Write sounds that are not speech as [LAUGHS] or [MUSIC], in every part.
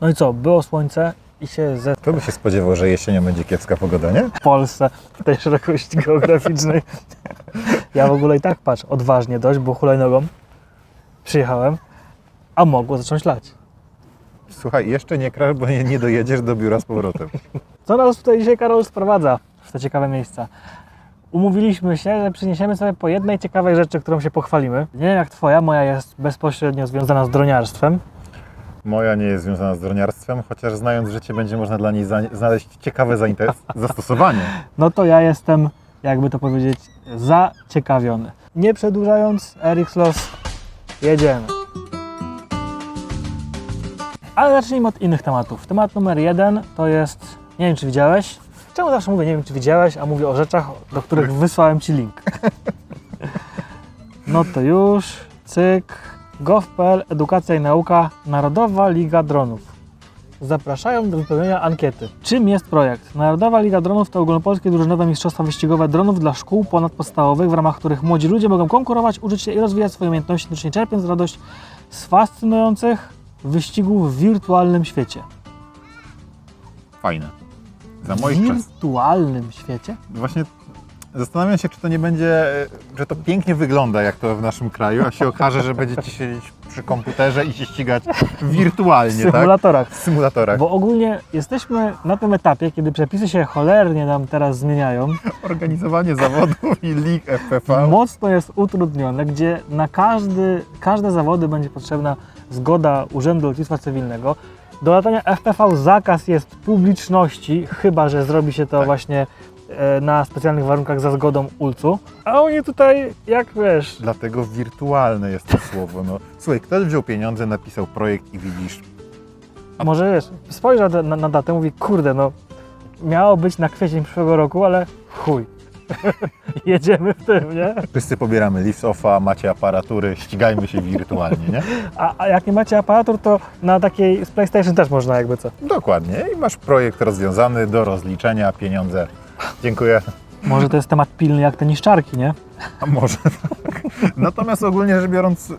No i co, było słońce i się ze Kto by się spodziewał, że jesienią będzie kiepska pogoda, nie? w Polsce, w tej szerokości geograficznej. [LAUGHS] Ja w ogóle i tak patrz, odważnie dość, bo hulajnogą przyjechałem, a mogło zacząć lać. Słuchaj, jeszcze nie krasz, bo nie, nie dojedziesz do biura z powrotem. Co nas tutaj dzisiaj Karol sprowadza w te ciekawe miejsca? Umówiliśmy się, że przyniesiemy sobie po jednej ciekawej rzeczy, którą się pochwalimy. Nie wiem jak twoja, moja jest bezpośrednio związana z droniarstwem. Moja nie jest związana z droniarstwem, chociaż znając życie będzie można dla niej znaleźć ciekawe [LAUGHS] zastosowanie. No to ja jestem, jakby to powiedzieć, zaciekawiony. Nie przedłużając, Eric Los, jedziemy. Ale zacznijmy od innych tematów. Temat numer jeden to jest, nie wiem czy widziałeś, czemu zawsze mówię nie wiem czy widziałeś, a mówię o rzeczach, do których wysłałem Ci link. [LAUGHS] No to już, cyk, gov.pl, edukacja i nauka, Narodowa Liga Dronów. Zapraszają do wypełnienia ankiety. Czym jest projekt? Narodowa Liga Dronów to ogólnopolskie drużynowe mistrzostwa wyścigowe dronów dla szkół ponadpodstawowych, w ramach których młodzi ludzie mogą konkurować, uczyć się i rozwijać swoje umiejętności, jednocześnie czerpiąc radość z fascynujących wyścigów w wirtualnym świecie. Fajne. Za moich czasów. wirtualnym świecie? Właśnie zastanawiam się, czy to nie będzie, e, że to pięknie wygląda jak to w naszym kraju, a się okaże, że będziecie siedzieć przy komputerze i się ścigać W wirtualnie, tak? symulatorach. W symulatorach. Bo ogólnie jesteśmy na tym etapie, kiedy przepisy się cholernie nam teraz zmieniają. Organizowanie zawodów i lig FPV. mocno jest utrudnione, gdzie na każdy, każde zawody będzie potrzebna zgoda Urzędu Lotnictwa Cywilnego. Do latania FPV zakaz jest publiczności, chyba że zrobi się to Tak. właśnie na specjalnych warunkach za zgodą ULC-u. A oni tutaj, jak wiesz, Dlatego wirtualne jest to słowo. No. Słuchaj, ktoś wziął pieniądze, napisał projekt i widzisz, może wiesz, spojrzał na, na, datę, mówi, kurde, no miało być na kwiecień przyszłego roku, ale chuj. [LAUGHS] Jedziemy w tym, nie? wszyscy pobieramy lift offa, macie aparatury, ścigajmy się wirtualnie, nie? A, a jak nie macie aparatur, to na takiej z PlayStation też można jakby co. Dokładnie. I masz projekt rozwiązany do rozliczenia, pieniądze. Dziękuję. Może to jest temat pilny jak te niszczarki, nie? A może tak. Natomiast ogólnie rzecz biorąc,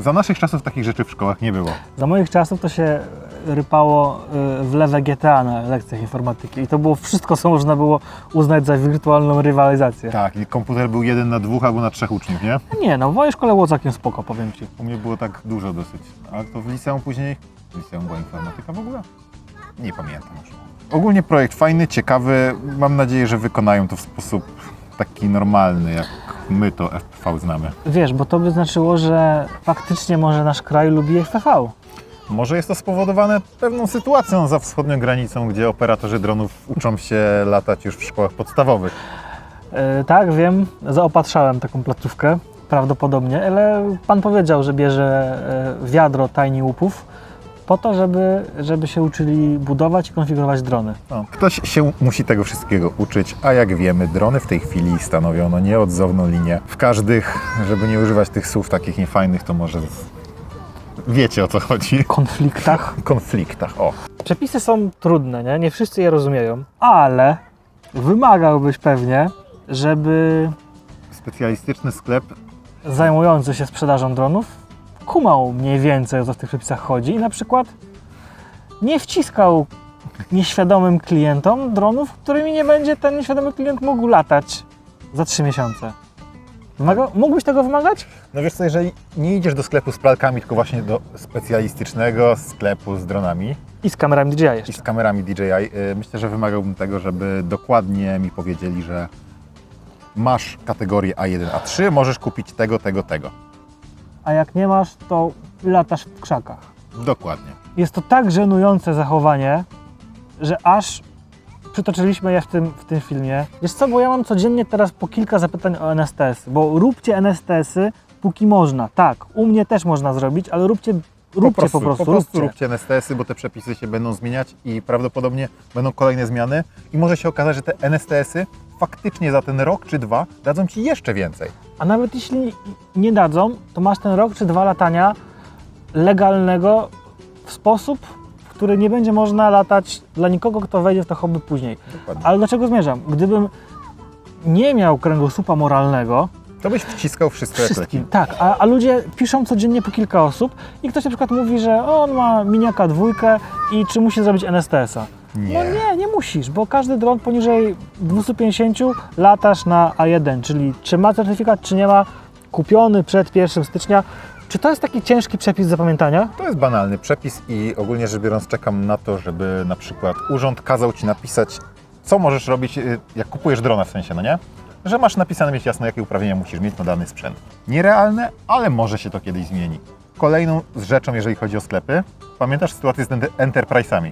za naszych czasów takich rzeczy w szkołach nie było. Za moich czasów to się rypało y, w lewe GTA na lekcjach informatyki i to było wszystko, co można było uznać za wirtualną rywalizację. Tak, i komputer był jeden na dwóch albo na trzech uczniów, nie? Nie no, w mojej szkole było całkiem spoko, powiem Ci. U mnie było tak dużo dosyć. A to w liceum później? W liceum była informatyka w ogóle? Nie pamiętam już. Ogólnie projekt fajny, ciekawy. Mam nadzieję, że wykonają to w sposób taki normalny, jak my to FPV znamy. Wiesz, bo to by znaczyło, że faktycznie może nasz kraj lubi FPV. Może jest to spowodowane pewną sytuacją za wschodnią granicą, gdzie operatorzy dronów uczą się latać już w szkołach podstawowych. Y, tak, wiem, zaopatrzałem taką placówkę, prawdopodobnie, ale Pan powiedział, że bierze y, wiadro tiny łupów po to, żeby, żeby się uczyli budować i konfigurować drony. No, ktoś się musi tego wszystkiego uczyć, a jak wiemy, drony w tej chwili stanowią no, nieodzowną linię. W każdych, żeby nie używać tych słów takich niefajnych, to może wiecie o co chodzi. konfliktach. Konfliktach, o. Przepisy są trudne, nie? Nie wszyscy je rozumieją, ale wymagałbyś pewnie, żeby Specjalistyczny sklep zajmujący się sprzedażą dronów kumał mniej więcej o co w tych przepisach chodzi i na przykład nie wciskał nieświadomym klientom dronów, którymi nie będzie ten nieświadomy klient mógł latać za trzy miesiące. Wymaga... Mógłbyś tego wymagać? No wiesz co, jeżeli nie idziesz do sklepu z pralkami, tylko właśnie do specjalistycznego sklepu z dronami I z kamerami DJI i jeszcze. z kamerami DJI, y, myślę, że wymagałbym tego, żeby dokładnie mi powiedzieli, że masz kategorię A1, A3, możesz kupić tego, tego, tego. A jak nie masz, to latasz w krzakach. Dokładnie. Jest to tak żenujące zachowanie, że aż przytoczyliśmy je w tym, w tym filmie. Wiesz co, bo ja mam codziennie teraz po kilka zapytań o NSTS, bo róbcie NSTS-y póki można. Tak, u mnie też można zrobić, ale róbcie, róbcie po prostu, po prostu róbcie. róbcie NSTS-y, bo te przepisy się będą zmieniać i prawdopodobnie będą kolejne zmiany i może się okazać, że te NSTS-y faktycznie za ten rok czy dwa dadzą Ci jeszcze więcej. A nawet jeśli nie dadzą, to masz ten rok czy dwa latania legalnego w sposób, w który nie będzie można latać dla nikogo, kto wejdzie w to hobby później. Dokładnie. Ale do czego zmierzam? Gdybym nie miał kręgosłupa moralnego, To byś wciskał wszystko. Wszystkim, tak. A, a ludzie piszą codziennie po kilka osób i ktoś na przykład mówi, że on ma miniaka dwójkę i czy musi zrobić NSTS-a. Nie. No nie, nie musisz, bo każdy dron poniżej 250 latasz na A1, czyli czy ma certyfikat, czy nie ma, kupiony przed 1 stycznia. Czy to jest taki ciężki przepis do zapamiętania? To jest banalny przepis i ogólnie rzecz biorąc czekam na to, żeby na przykład urząd kazał Ci napisać, co możesz robić, y, jak kupujesz drona w sensie, no nie? Że masz napisane mieć jasno, jakie uprawnienia musisz mieć na dany sprzęt. Nierealne, ale może się to kiedyś zmieni. Kolejną z rzeczą, jeżeli chodzi o sklepy, pamiętasz sytuację z enter- enterprise'ami,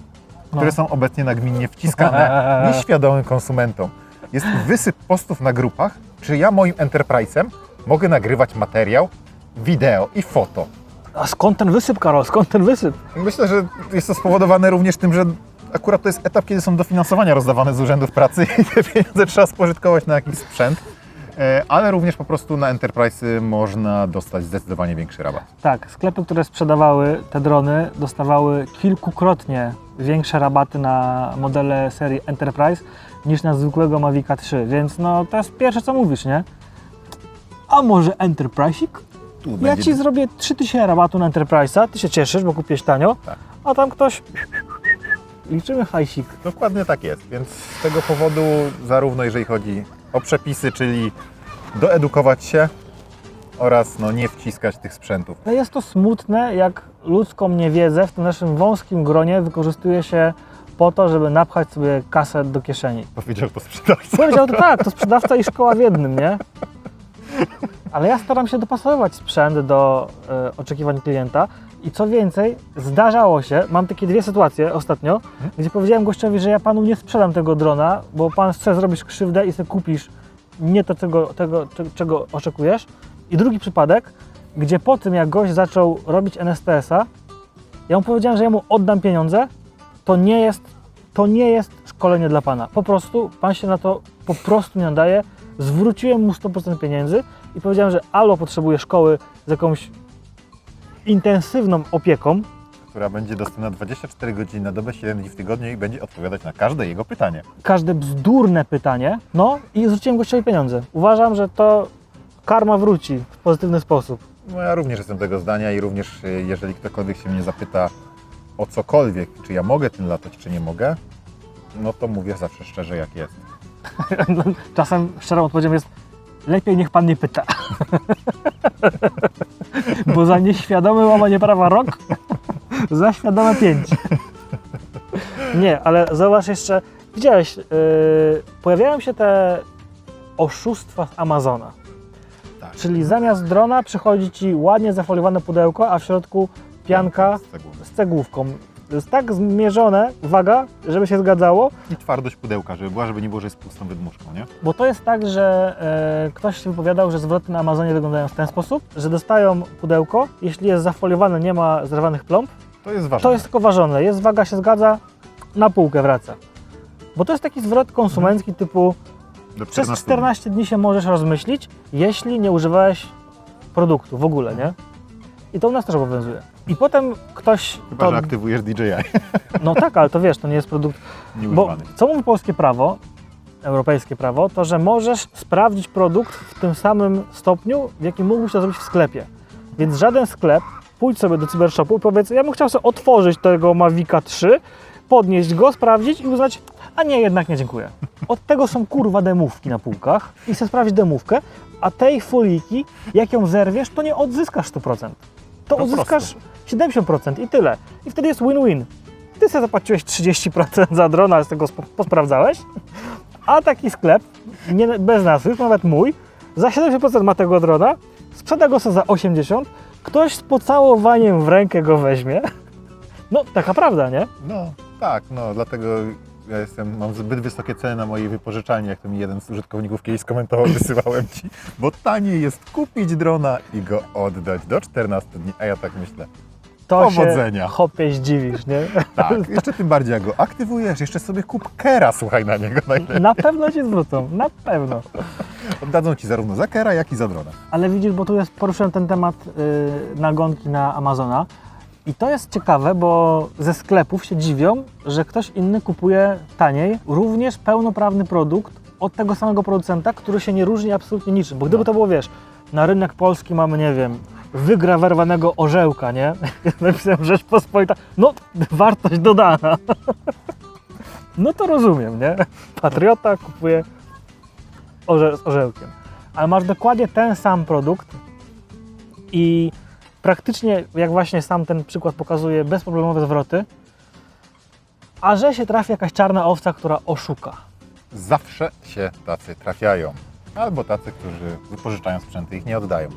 które No. są obecnie nagminnie wciskane [LAUGHS] nieświadomym konsumentom. Jest wysyp postów na grupach, czy ja moim enterprise'em mogę nagrywać materiał, wideo i foto. A skąd ten wysyp, Karol? Skąd ten wysyp? Myślę, że jest to spowodowane również tym, że akurat to jest etap, kiedy są dofinansowania rozdawane z urzędów pracy i te pieniądze trzeba spożytkować na jakiś sprzęt. E, Ale również po prostu na enterprise można dostać zdecydowanie większy rabat. Tak, sklepy, które sprzedawały te drony, dostawały kilkukrotnie większe rabaty na modele serii Enterprise niż na zwykłego Mavica 3, więc no to jest pierwsze co mówisz, nie? A może Enterprise'ik? Tu Ja będzie- ci zrobię 3000 rabatu na Enterprise'a, ty się cieszysz, bo kupiłeś tanio, Tak. a tam ktoś... Liczymy hajsik. Dokładnie tak jest, więc z tego powodu zarówno jeżeli chodzi o przepisy, czyli doedukować się oraz no, nie wciskać tych sprzętów. No jest to smutne, jak ludzką niewiedzę w tym naszym wąskim gronie wykorzystuje się po to, żeby napchać sobie kasę do kieszeni. Powiedział to sprzedawca. Powiedział to tak, to sprzedawca i szkoła w jednym, nie? Ale ja staram się dopasowywać sprzęt do e, oczekiwań klienta i co więcej, zdarzało się, mam takie dwie sytuacje ostatnio, gdzie powiedziałem gościowi, że ja panu nie sprzedam tego drona, bo pan chce zrobić krzywdę i sobie kupisz nie to, czego, tego, cze- czego oczekujesz. I drugi przypadek, gdzie po tym, jak gość zaczął robić NSTS-a, ja mu powiedziałem, że ja mu oddam pieniądze, to nie jest, to nie jest szkolenie dla pana. Po prostu pan się na to po prostu nie nadaje. Zwróciłem mu 100% pieniędzy i powiedziałem, że albo potrzebuje szkoły z jakąś intensywną opieką, która będzie dostępna 24 godziny na dobę, 7 dni w tygodniu i będzie odpowiadać na każde jego pytanie. każde bzdurne pytanie, no i zwróciłem gościowi pieniądze. Uważam, że to karma wróci w pozytywny sposób. No ja również jestem tego zdania i również y, jeżeli ktokolwiek się mnie zapyta o cokolwiek, czy ja mogę tym latać, czy nie mogę, no to mówię zawsze szczerze jak jest. [LAUGHS] Czasem szczerą odpowiedzią jest lepiej niech pan nie pyta. [LAUGHS] Bo za nieświadome łamanie prawa rok, za świadome pięć. Nie, ale zauważ jeszcze, widziałeś, yy, pojawiają się te oszustwa z Amazona. Tak. Czyli zamiast drona przychodzi ci ładnie zafoliowane pudełko, a w środku pianka Z cegłówką. To jest tak zmierzone, uwaga, żeby się zgadzało, I twardość pudełka, żeby była, żeby nie było, że jest pustą wydmuszką, nie? Bo to jest tak, że e, ktoś się wypowiadał, że zwroty na Amazonie wyglądają w ten sposób, że dostają pudełko, jeśli jest zafoliowane, nie ma zerwanych plomb, To jest ważne. to jest tylko ważone, jest waga, się zgadza, na półkę wraca. Bo to jest taki zwrot konsumencki typu Do przez 14 14 dni się możesz rozmyślić, jeśli nie używałeś produktu w ogóle, nie? I to u nas też obowiązuje. I potem ktoś Chyba, to... że aktywujesz DJI, [LAUGHS] No tak, ale to wiesz, to nie jest produkt Bo nieużywany. co mówi polskie prawo, europejskie prawo, to że możesz sprawdzić produkt w tym samym stopniu, w jakim mógłbyś to zrobić w sklepie. Więc żaden sklep, pójdź sobie do cybershopu i powiedz, ja bym chciał sobie otworzyć tego Mavica 3, podnieść go, sprawdzić i uznać, a nie, jednak nie dziękuję. Od tego są kurwa demówki na półkach i chcę sprawdzić demówkę, a tej foliki, jak ją zerwiesz, to nie odzyskasz 100%. To Po odzyskasz 70% i tyle. I wtedy jest win-win. Ty sobie zapłaciłeś 30% za drona, z tego posprawdzałeś, a taki sklep, nie, bez nas już, nawet mój, za 70% ma tego drona, sprzeda go sobie za 80%, ktoś z pocałowaniem w rękę go weźmie. No, taka prawda, nie? No tak, no dlatego ja jestem, mam zbyt wysokie ceny na mojej wypożyczalni, jak to mi jeden z użytkowników kiedyś skomentował, [LAUGHS] wysyłałem Ci, bo taniej jest kupić drona i go oddać do 14 dni, a ja tak myślę. To Powodzenia. się hopie zdziwisz, nie? [LAUGHS] Tak, jeszcze tym bardziej jak go aktywujesz, jeszcze sobie kup kera, słuchaj na niego najlepiej. Na pewno ci zwrócą, na pewno. Oddadzą Ci zarówno za kera, jak i za drona. Ale widzisz, bo tu jest poruszyłem ten temat y, nagonki na Amazona. I to jest ciekawe, bo ze sklepów się dziwią, że ktoś inny kupuje taniej również pełnoprawny produkt od tego samego producenta, który się nie różni absolutnie niczym. Bo gdyby to było, wiesz, na rynek polski mamy, nie wiem, wygrawerowanego orzełka, nie? [LAUGHS] Napisałem Rzeczpospolita, no wartość dodana. [LAUGHS] No to rozumiem, nie? Patriota kupuje orze z orzełkiem. Ale masz dokładnie ten sam produkt i praktycznie, jak właśnie sam ten przykład pokazuje, bezproblemowe zwroty, a że się trafi jakaś czarna owca, która oszuka. Zawsze się tacy trafiają. Albo tacy, którzy wypożyczają sprzęty, ich nie oddają.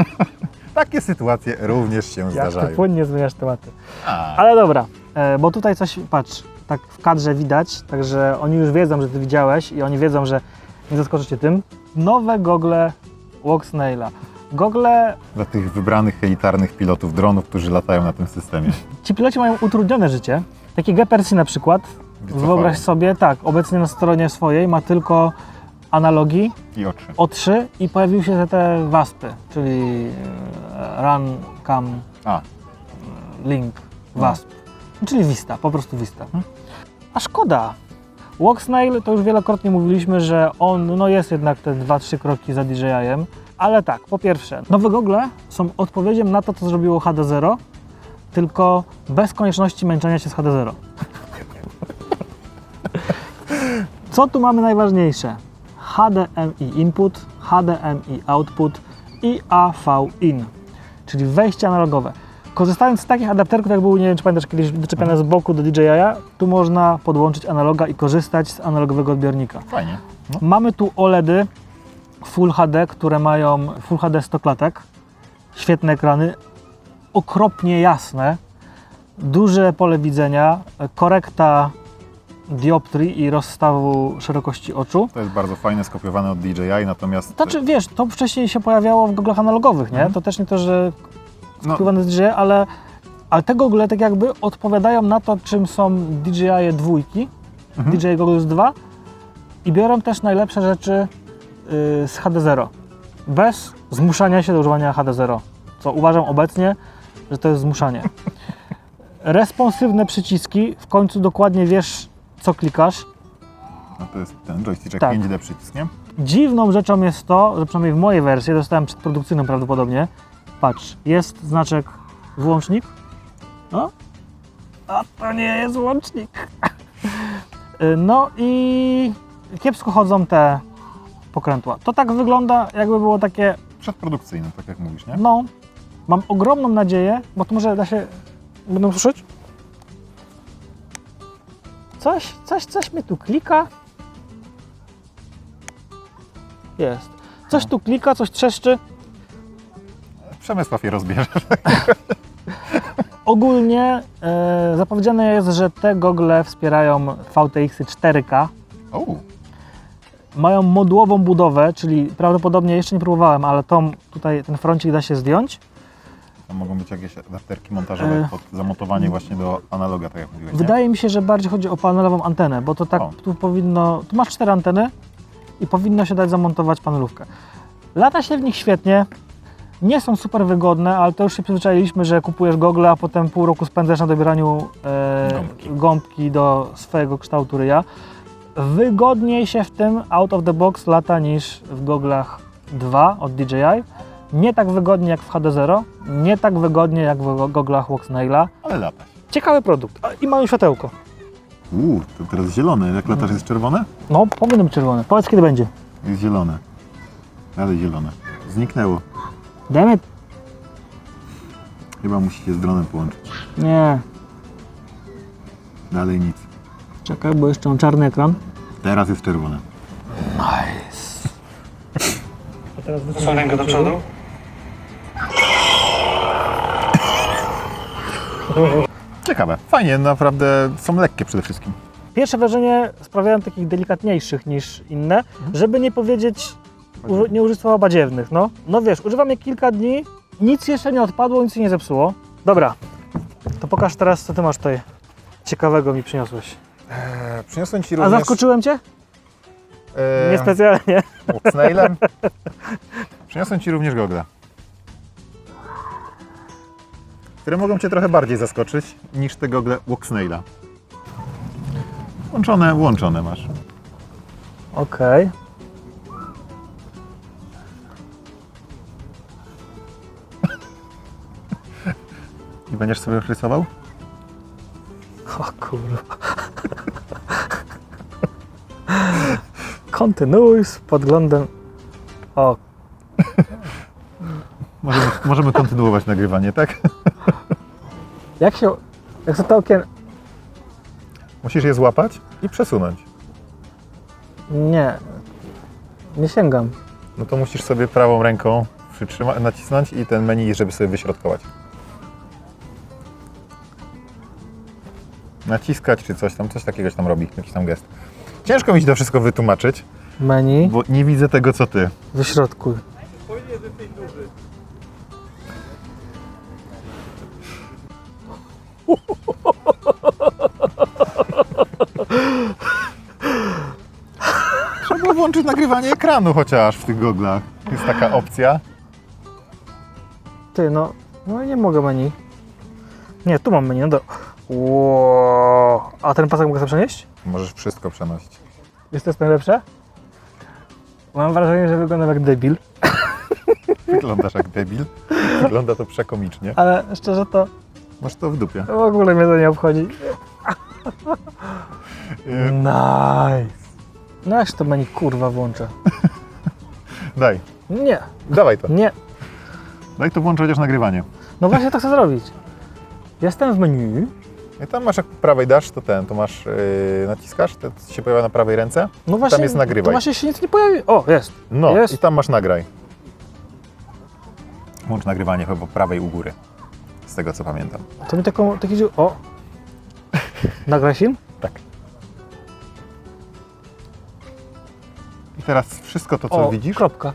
[LAUGHS] Takie sytuacje również się Jak zdarzają. płynnie zmieniasz tematy. A, Ale dobra, e, bo tutaj coś, patrz, tak w kadrze widać, także oni już wiedzą, że ty widziałeś i oni wiedzą, że nie zaskoczycie tym. Nowe gogle Walksnaila. Gogle, Dla tych wybranych elitarnych pilotów dronów, którzy latają na tym systemie. ci piloci mają utrudnione życie. Takie Gepersi na przykład, Wycofają. wyobraź sobie, tak, obecnie na stronie swojej ma tylko analogi, I oczy. O3 i pojawiły się te waspy, czyli e, Run, Cam, A, Link, No. Wasp, czyli Vista, po prostu Vista. A szkoda. Walksnail to już wielokrotnie mówiliśmy, że on no jest jednak te 2-3 kroki za DJI-em, ale tak, po pierwsze, nowe gogle są odpowiedzią na to, co zrobiło HD0, tylko bez konieczności męczenia się z HD0. [LAUGHS] Co tu mamy najważniejsze? HDMI input, HDMI output i AV in, czyli wejście analogowe. Korzystając z takich adapterków, jak były, nie wiem czy pamiętasz, kiedyś doczepiane z boku do DJI, tu można podłączyć analoga i korzystać z analogowego odbiornika. fajnie. No. Mamy tu OLEDy Full HD, które mają Full HD 100 klatek, świetne ekrany, okropnie jasne, duże pole widzenia, korekta dioptrii i rozstawu szerokości oczu. To jest bardzo fajne, skopiowane od DJI, natomiast Znaczy, wiesz, to wcześniej się pojawiało w goglach analogowych, nie? Mhm. To też nie to, że no, skopiowane z DJI, ale, ale te gogle tak jakby odpowiadają na to, czym są DJI dwójki, Mhm. DJI Goggles 2 i biorą też najlepsze rzeczy z HD0, bez zmuszania się do używania HD0, co uważam obecnie, że to jest zmuszanie. [LAUGHS] Responsywne przyciski, w końcu dokładnie wiesz, co klikasz. no to jest ten joystick Tak. 5D przycisk, nie? Dziwną rzeczą jest to, że przynajmniej w mojej wersji, dostałem przedprodukcyjną prawdopodobnie, patrz, jest znaczek włącznik, no, a to nie jest łącznik. [LAUGHS] Y, No i kiepsko chodzą te pokrętła. To tak wygląda, jakby było takie, Przedprodukcyjny, tak jak mówisz, nie? no, mam ogromną nadzieję, bo to może da się, będą słyszeć? Coś, coś, coś mnie tu klika. Jest. Coś tu klika, coś trzeszczy. Przemysław je rozbierze. [LAUGHS] Ogólnie e, zapowiedziane jest, że te gogle wspierają VTX 4K. O, Mają modułową budowę, czyli prawdopodobnie jeszcze nie próbowałem, ale tą, tutaj ten froncik da się zdjąć. to mogą być jakieś adapterki montażowe E. pod zamontowanie właśnie do analoga, tak jak mówiłeś, nie? Wydaje mi się, że bardziej chodzi o panelową antenę, bo to tak O. tu powinno. Tu masz cztery anteny i powinno się dać zamontować panelówkę. Lata się w nich świetnie. Nie są super wygodne, ale to już się przyzwyczailiśmy, że kupujesz gogle, a potem pół roku spędzasz na dobieraniu e, Gąbki. gąbki do swojego kształtu ryja. Wygodniej się w tym out of the box lata niż w goglach 2 od DJI. Nie tak wygodnie jak w HD0, nie tak wygodnie jak w goglach Walksnaila. Ale latać. Ciekawy produkt. A, I mają światełko. Uuu, to teraz zielone. Jak latasz jest czerwone? No, powinno być czerwone. Powiedz kiedy będzie. Jest zielone. Ale zielone. Zniknęło. Demet? Chyba musi się z dronem połączyć. Nie. Dalej nic. Czekaj, bo jeszcze mam czarny ekran. Teraz jest czerwone. Nice. A teraz Co rękę do przodu? Ciekawe. Fajnie, naprawdę są lekkie przede wszystkim. Pierwsze wrażenie sprawiają takich delikatniejszych niż inne, żeby nie powiedzieć, uży, nie użyć słowa badziewnych, no. No wiesz, używam je kilka dni, nic jeszcze nie odpadło, nic się nie zepsuło. Dobra, to pokaż teraz, co ty masz tutaj ciekawego mi przyniosłeś. Eee, przyniosłem Ci A również... zaskoczyłem cię? Eee, Niespecjalnie. Snailem. [LAUGHS] Przyniosłem Ci również gogle. Które mogą Cię trochę bardziej zaskoczyć niż te gogle Walksnaila. Łączone, łączone masz. Okej. I będziesz sobie rysował? O kurwa. Kontynuuj z podglądem. O, [LAUGHS] Możemy, możemy kontynuować nagrywanie, tak? [LAUGHS] jak się. Jak to to okien. Musisz je złapać i przesunąć. Nie. Nie sięgam. No to musisz sobie prawą ręką przytrzyma- nacisnąć i ten menu, żeby sobie wyśrodkować. Naciskać czy coś tam, coś takiego się tam robi, jakiś tam gest. Ciężko mi ci to wszystko wytłumaczyć, Menu. bo nie widzę tego co ty. Wyśrodkuj. [LAUGHS] Trzeba włączyć nagrywanie ekranu chociaż w tych goglach. Jest taka opcja. Ty, no. No nie mogę menu. Nie, tu mam menu. No do... Wow. A ten pasek mogę sobie przenieść? Możesz wszystko przenosić. Jest to jest najlepsze? Mam wrażenie, że wyglądam jak debil, [LAUGHS] Wyglądasz jak debil. Wygląda to przekomicznie. ale szczerze to Masz to w dupie. w ogóle mnie to nie obchodzi. Yy, Nice. No się to menu kurwa włączę? [LAUGHS] Daj, Nie, dawaj to. nie. Daj to włącz chociaż nagrywanie. No właśnie to chcę zrobić. Jestem w menu. I tam masz jak prawej dasz, to ten, to masz, yy, naciskasz, to się pojawia na prawej ręce. No właśnie, jest nagrywaj. To właśnie się nic nie pojawi. O, jest. No Jest. i tam masz nagraj. Włącz nagrywanie chyba po prawej u góry. Z tego co pamiętam. To mi taką, taki. O. Nagraj film? Tak. I teraz wszystko to, co o, widzisz, kropka.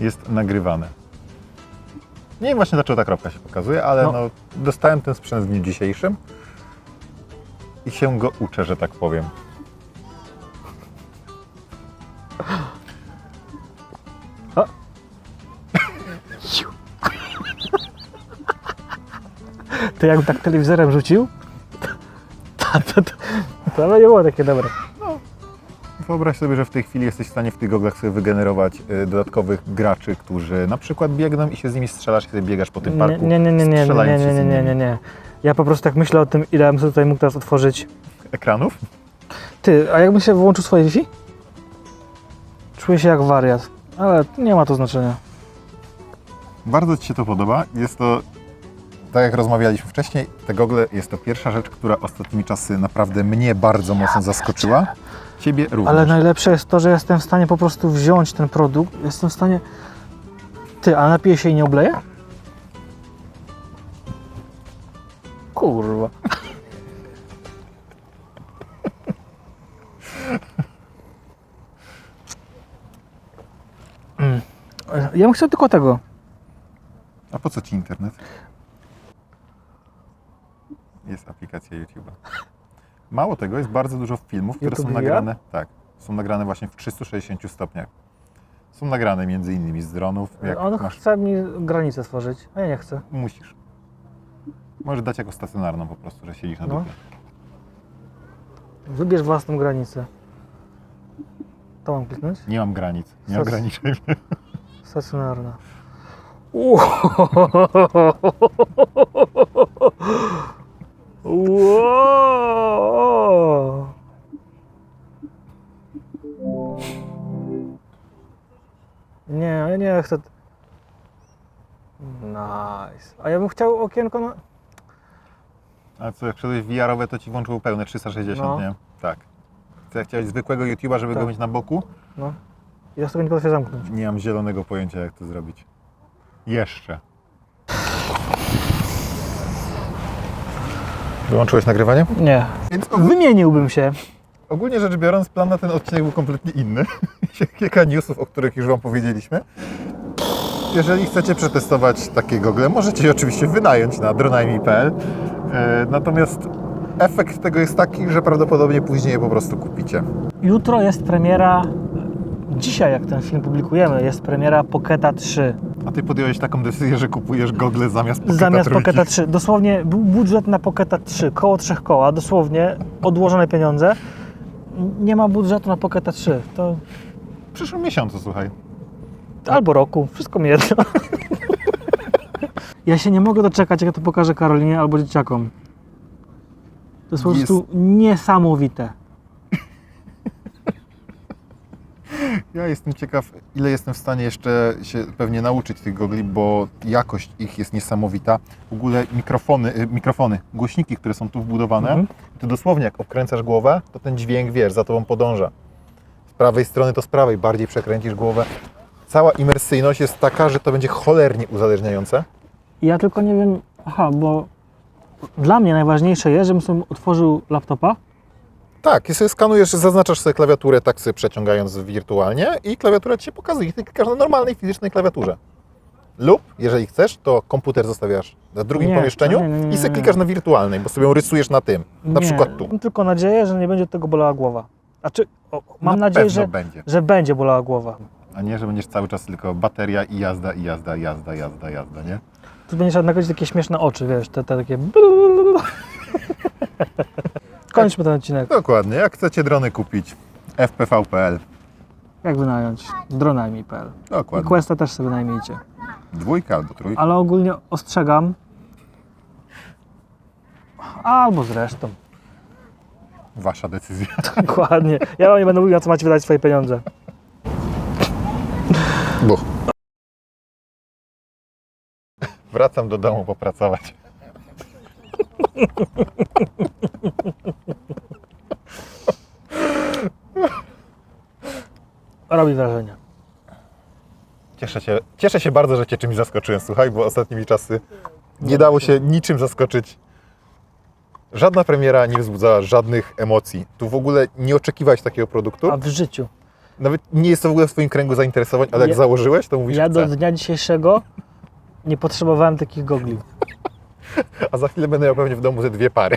jest nagrywane. Nie wiem właśnie dlaczego ta kropka się pokazuje, ale No. no. dostałem ten sprzęt w dniu dzisiejszym i się go uczę, że tak powiem. Ty jakby tak telewizorem rzucił? To, to, to, to by nie było takie dobre. Wyobraź sobie, że w tej chwili jesteś w stanie w tych goglach sobie wygenerować y, dodatkowych graczy, którzy na przykład biegną i się z nimi strzelasz i sobie biegasz po tym parku. nie, nie, nie, nie, nie, nie, nie, nie, nie, nie, nie. Ja po prostu tak myślę o tym, ile bym sobie tutaj mógł teraz otworzyć. Ekranów? Ty, a jakbym się wyłączył swoje Wi-Fi? Czuję się jak wariat, ale nie ma to znaczenia. Bardzo Ci się to podoba. Jest to, tak jak rozmawialiśmy wcześniej, te gogle jest to pierwsza rzecz, która ostatnimi czasy naprawdę mnie bardzo mocno zaskoczyła. Ciebie również. Ale najlepsze jest to, że jestem w stanie po prostu wziąć ten produkt. Jestem w stanie. Ty, a napiję się i nie obleję? Kurwa. Mm. Ja bym chciał tylko tego. A po co Ci internet? Jest aplikacja YouTube'a. Mało tego, jest bardzo dużo filmów, które YouTube są nagrane. Tak, są nagrane właśnie w 360 stopniach. Są nagrane między innymi z dronów. Jak On masz, chce mi granicę stworzyć, a ja nie chcę. musisz. Możesz dać jako stacjonarną po prostu, że siedzisz na No. dupie. Wybierz własną granicę. To mam kliknąć? Nie mam granic, nie ograniczaj mnie. Stacjonarna. [LAUGHS] Wow. Nie, ja nie chcę. Nice. A ja bym chciał okienko na. A co, jak wszedłeś w VR-owe, to Ci włączył pełne 360, No. nie? Tak. Co, jak chciałeś zwykłego YouTube'a, żeby Tak. go mieć na boku? No. Ja z tego nie potrafię zamknąć. Nie mam zielonego pojęcia, jak to zrobić. Jeszcze. Wyłączyłeś nagrywanie? Nie. Więc Wymieniłbym się. ogólnie rzecz biorąc, plan na ten odcinek był kompletnie inny. [LAUGHS] Kilka newsów, o których już Wam powiedzieliśmy. Jeżeli chcecie przetestować takie gogle, możecie je oczywiście wynająć na dronajmi.pl. E, Natomiast efekt tego jest taki, że prawdopodobnie później je po prostu kupicie. Jutro jest premiera. Dzisiaj, jak ten film publikujemy, jest premiera Pocketa 3. A Ty podjąłeś taką decyzję, że kupujesz gogle zamiast Pocketa Zamiast trójki. Pocketa 3. Dosłownie był budżet na Pocketa 3, koło trzech koła, dosłownie odłożone pieniądze. nie ma budżetu na Pocketa 3. To W przyszłym miesiącu, słuchaj. albo roku, wszystko mi jedno. ja się nie mogę doczekać, jak ja to pokażę Karolinie albo dzieciakom. To jest po Jest- prostu niesamowite. Ja jestem ciekaw, ile jestem w stanie jeszcze się pewnie nauczyć tych gogli, bo jakość ich jest niesamowita. W ogóle mikrofony, y, mikrofony głośniki, które są tu wbudowane, Mhm. to dosłownie jak obkręcasz głowę, to ten dźwięk, wiesz, za tobą podąża. Z prawej strony to z prawej, bardziej przekręcisz głowę. Cała imersyjność jest taka, że to będzie cholernie uzależniające. Ja tylko nie wiem, aha, bo dla mnie najważniejsze jest, żebym sobie otworzył laptopa Tak, i sobie skanujesz, zaznaczasz sobie klawiaturę, tak sobie przeciągając wirtualnie i klawiatura Ci się pokazuje. I ty klikasz na normalnej, fizycznej klawiaturze. Lub, jeżeli chcesz, to komputer zostawiasz na drugim Nie, pomieszczeniu nie, nie, nie, i sobie nie. klikasz na wirtualnej, bo sobie ją rysujesz na tym, na Nie, przykład tu. Mam tylko nadzieję, że nie będzie od tego bolała głowa. Znaczy, o, mam Na nadzieję, pewno że, będzie. że będzie bolała głowa. A nie, że będziesz cały czas tylko bateria i jazda, i jazda, jazda, jazda, jazda, nie? Tu będziesz nagrodzić takie śmieszne oczy, wiesz, te, te takie... [LAUGHS] Kończmy ten odcinek. Dokładnie. Jak chcecie drony kupić, fpv.pl. Jak wynająć? Dronami.pl. I Dokładnie. Questa też sobie wynajmijcie. Dwójka albo trójka. Ale ogólnie ostrzegam. Albo zresztą. Wasza decyzja. [LAUGHS] Dokładnie. Ja wam nie będę mówił, na co macie wydać swoje pieniądze. Buch. Wracam do domu popracować. [LAUGHS] Robi wrażenie. Cieszę się, cieszę się bardzo, że Cię czymś zaskoczyłem, słuchaj, bo ostatnimi czasy nie dało się niczym zaskoczyć. Żadna premiera nie wzbudzała żadnych emocji. Tu w ogóle nie oczekiwałeś takiego produktu. A w życiu. Nawet nie jest to w ogóle w Twoim kręgu zainteresowań, ale jak Ja- założyłeś, to mówisz, Ja do chcę. dnia dzisiejszego nie potrzebowałem takich gogli. [LAUGHS] A za chwilę będę miał pewnie w domu ze dwie pary.